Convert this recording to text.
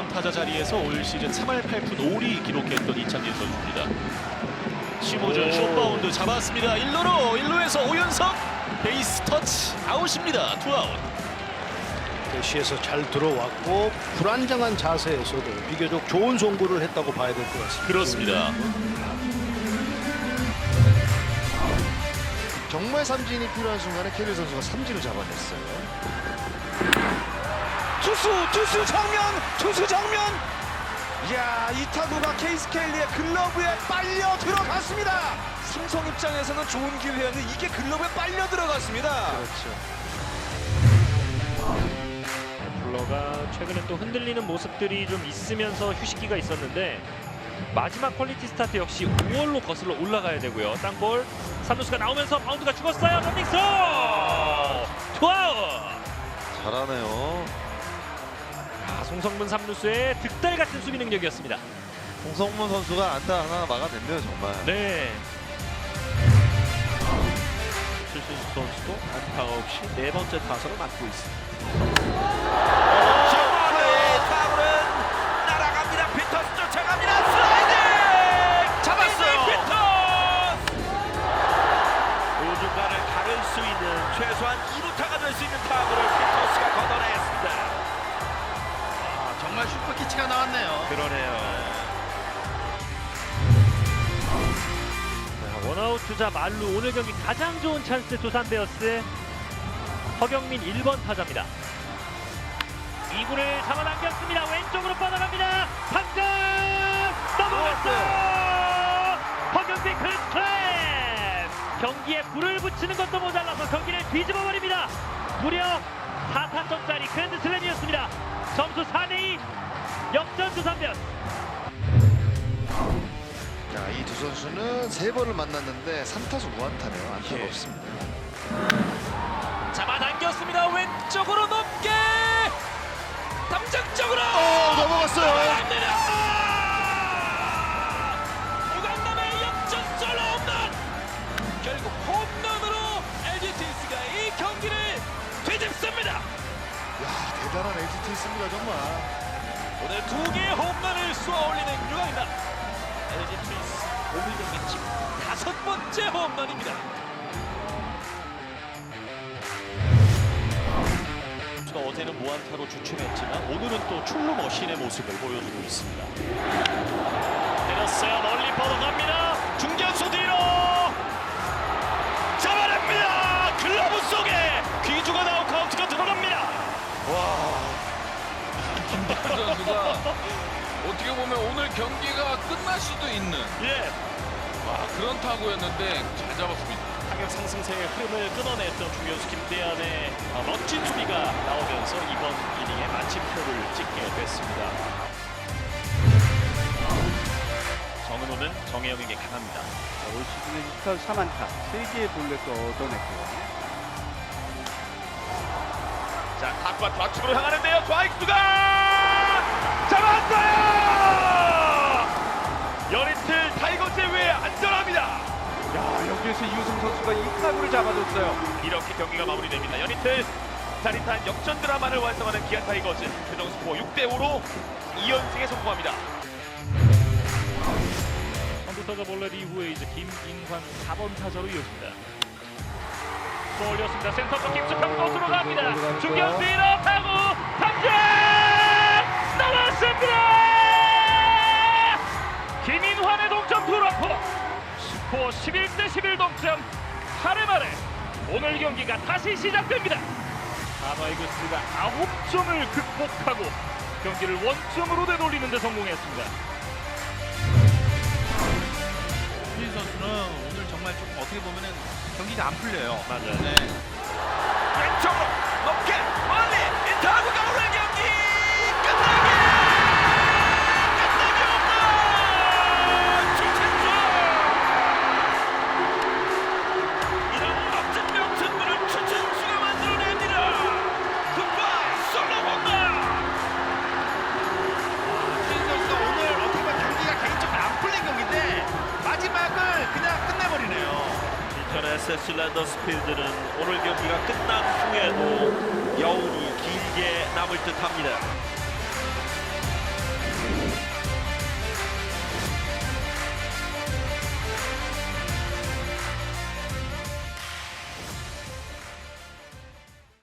2번 타자 자리에서 올 시즌 3할 8푼 5리 기록했던 이창진 선수입니다. 심호준 숏바운드 잡았습니다. 1루로 1루에서 오연석 베이스 터치 아웃입니다. 투아웃. 대시에서 잘 들어왔고 불안정한 자세에서도 비교적 좋은 송구를 했다고 봐야 될 것 같습니다. 그렇습니다. 정말 삼진이 필요한 순간에 캐리 선수가 삼진을 잡아냈어요. 투수 투수 정면 투수 정면. 이야 이 타구가 케이스 켈리의 글러브에 빨려 들어갔습니다. 삼성 입장에서는 좋은 기회였는데 이게 글러브에 빨려 들어갔습니다. 그렇죠. 블러가 최근에 또 흔들리는 모습들이 좀 있으면서 휴식기가 있었는데 마지막 퀄리티 스타트 역시 5월로 거슬러 올라가야 되고요. 땅볼 3루수가 나오면서 바운드가 죽었어요. 런닝스 투아웃. 잘하네요. 아, 송성문 3루수의 득달 같은 수비 능력이었습니다. 홍성문 선수가 안타 하나 막아냈네요 정말. 네. 최순수 선수도 안타가 없이 네 번째 타선을 맡고 있습니다. 타구는 날아갑니다. 피터스 쫓아갑니다. 슬라이딩 잡았어요. 피터스 우중간을 가를 수 있는 최소한 2루타가 될 수 있는 타구를 피터스가 걷어냈습니다. 아, 정말 슈퍼 키치가 나왔네요. 그러네요. 자, 원아웃 주자 말루 오늘 경기 가장 좋은 찬스 두산 베어스 허경민 1번 타자입니다. 2구를 잡아당겼습니다. 왼쪽으로 뻗어갑니다. 당근 넘어갔어요. 허경민 클스트랩 경기에 불을 붙이는 것도 모자라서 경기를 뒤집어 버립니다. 무려 4타점짜리 그랜드 슬램이었습니다. 점수 4대2 역전 두산 베어스. 자, 이 두 선수는 세 번을 만났는데 3타수 무안타네요. 안타가 예. 없습니다. 잡아당겼습니다. 왼쪽으로 높게 두 개의 홈런을 쏘아 올리는 유강입니다. LG 트윈스 오늘 경기 지금 다섯 번째 홈런입니다. 가 어제는 무안타로 주춤했지만 오늘은 또 출루 머신의 모습을 보여주고 있습니다. 때렸어요. 멀리 뻗어갑니다. 중견수 뒤로 선수가 어떻게 보면 오늘 경기가 끝날 수도 있는 예. 와, 그런 타구였는데 잘 잡았습니다. 타격 상승세의 흐름을 끊어냈던 중견수 김대한의 아, 멋진 수비가 나오면서 이번 이닝에 마침표를 찍게 됐습니다. 정은호는 정혜영에게 강합니다. 올 시즌에 히터 3안타, 3개의 볼넷도 얻어냈고요. 자, 타구가 좌측으로 향하는데요. 좌익수가 잡았어요. 연이틀 타이거즈 외에 안전합니다. 야, 여기에서 이우승 선수가 이 타구를 잡아줬어요. 이렇게 경기가 마무리됩니다. 연이틀 짜릿한 역전 드라마를 완성하는 기아 타이거즈 최종 스코어 6대 5로 2연승에 성공합니다. 선두타자 볼넷 이후에 이제 김인환 4번 타자로 이어집니다. 또 올렸습니다. 센터 쪽 깊숙한 곳으로 갑니다. 중견 뒤로 타고 탐 정 나왔습니다. 김인환의 동점 투러포 스코어 11대 11 동점 8회 말에 오늘 경기가 다시 시작됩니다. 하나이글스가 9점을 극복하고 경기를 원점으로 되돌리는 데 성공했습니다. 신 선수는 오늘 정말 조금 어떻게 보면은 경기가 안 풀려요. 맞아요. 네. 왼쪽으로 인천 SS 랜더스 필드는 오늘 경기가 끝난 후에도 여운이 길게 남을 듯합니다